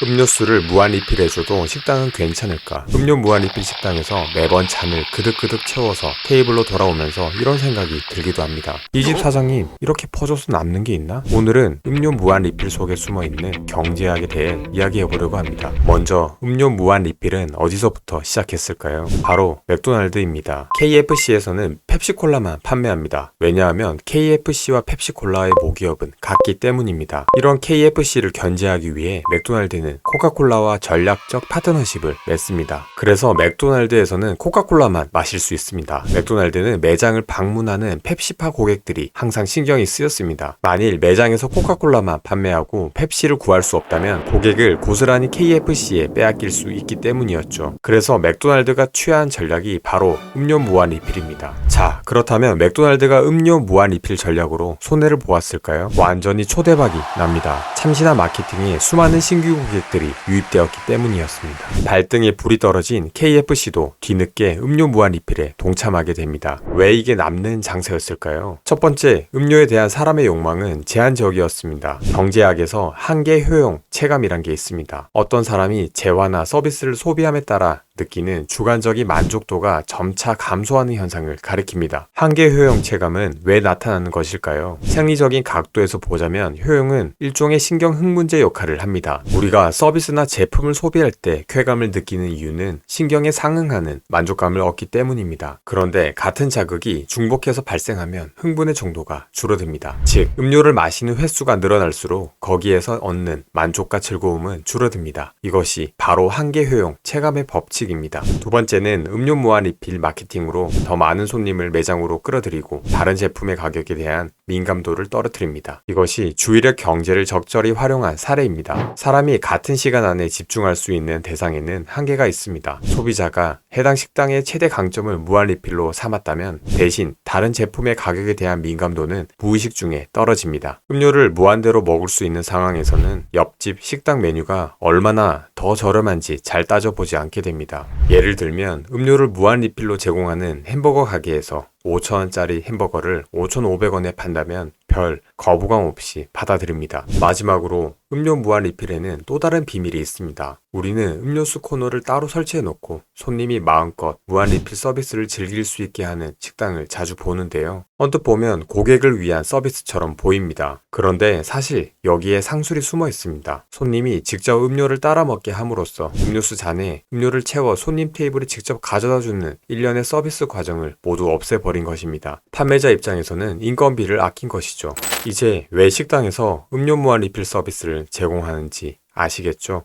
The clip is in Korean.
음료수를 무한 리필해줘도 식당은 괜찮을까? 음료 무한 리필 식당에서 매번 잔을 그득그득 채워서 테이블로 돌아오면서 이런 생각이 들기도 합니다. 이 집 사장님, 이렇게 퍼줘서 남는 게 있나? 오늘은 음료 무한 리필 속에 숨어 있는 경제학에 대해 이야기해 보려고 합니다. 먼저 음료 무한 리필은 어디서부터 시작했을까요? 바로 맥도날드입니다. KFC에서는 펩시콜라만 판매합니다. 왜냐하면 KFC와 펩시콜라의 모기업은 같기 때문입니다. 이런 KFC를 견제하기 위해 맥도날드는 코카콜라와 전략적 파트너십을 맺습니다. 그래서 맥도날드에서는 코카콜라만 마실 수 있습니다. 맥도날드는 매장을 방문하는 펩시파 고객들이 항상 신경이 쓰였습니다. 만일 매장에서 코카콜라만 판매하고 펩시를 구할 수 없다면 고객을 고스란히 KFC에 빼앗길 수 있기 때문이었죠. 그래서 맥도날드가 취한 전략이 바로 음료 무한 리필입니다. 자, 그렇다면 맥도날드가 음료 무한 리필 전략으로 손해를 보았을까요? 완전히 초대박이 납니다. 참신한 마케팅에 수많은 신규 고객 들이 유입되었기 때문이었습니다. 발등에 불이 떨어진 KFC도 뒤늦게 음료 무한 리필에 동참하게 됩니다. 왜 이게 남는 장사였을까요? 첫 번째, 음료에 대한 사람의 욕망은 제한적이었습니다. 경제학에서 한계 효용 체감이란 게 있습니다. 어떤 사람이 재화나 서비스를 소비함에 따라 느끼는 주관적인 만족도가 점차 감소하는 현상을 가리킵니다. 한계 효용 체감은 왜 나타나는 것일까요? 생리적인 각도에서 보자면 효용은 일종의 신경 흥문제 역할을 합니다. 우리가 서비스나 제품을 소비할 때 쾌감을 느끼는 이유는 신경에 상응하는 만족감을 얻기 때문입니다. 그런데 같은 자극이 중복해서 발생하면 흥분의 정도가 줄어듭니다. 즉, 음료를 마시는 횟수가 늘어날수록 거기에서 얻는 만족과 즐거움은 줄어듭니다. 이것이 바로 한계 효용 체감의 법칙 입니다. 두 번째는 음료 무한 리필 마케팅으로 더 많은 손님을 매장으로 끌어들이고 다른 제품의 가격에 대한 민감도를 떨어뜨립니다. 이것이 주의력 경제를 적절히 활용한 사례입니다. 사람이 같은 시간 안에 집중할 수 있는 대상에는 한계가 있습니다. 소비자가 해당 식당의 최대 강점을 무한 리필로 삼았다면 대신 다른 제품의 가격에 대한 민감도는 무의식 중에 떨어집니다. 음료를 무한대로 먹을 수 있는 상황에서는 옆집 식당 메뉴가 얼마나 더 저렴한지 잘 따져보지 않게 됩 니다. 예를 들면 음료를 무한 리필로 제공하는 햄버거 가게에서 5,000원짜리 햄버거를 5,500원에 판다면 별 거부감 없이 받아들입니다. 마지막으로 음료 무한 리필에는 또 다른 비밀이 있습니다. 우리는 음료수 코너를 따로 설치해 놓고 손님이 마음껏 무한 리필 서비스를 즐길 수 있게 하는 식당을 자주 보는데요. 언뜻 보면 고객을 위한 서비스처럼 보입니다. 그런데 사실 여기에 상술이 숨어 있습니다. 손님이 직접 음료를 따라 먹게 함으로써 음료수 잔에 음료를 채워 손님 테이블에 직접 가져다 주는 일련의 서비스 과정을 모두 없애버린 것입니다. 판매자 입장에서는 인건비를 아낀 것이죠. 이제 왜 식당에서 음료 무한 리필 서비스를 제공하는지 아시겠죠?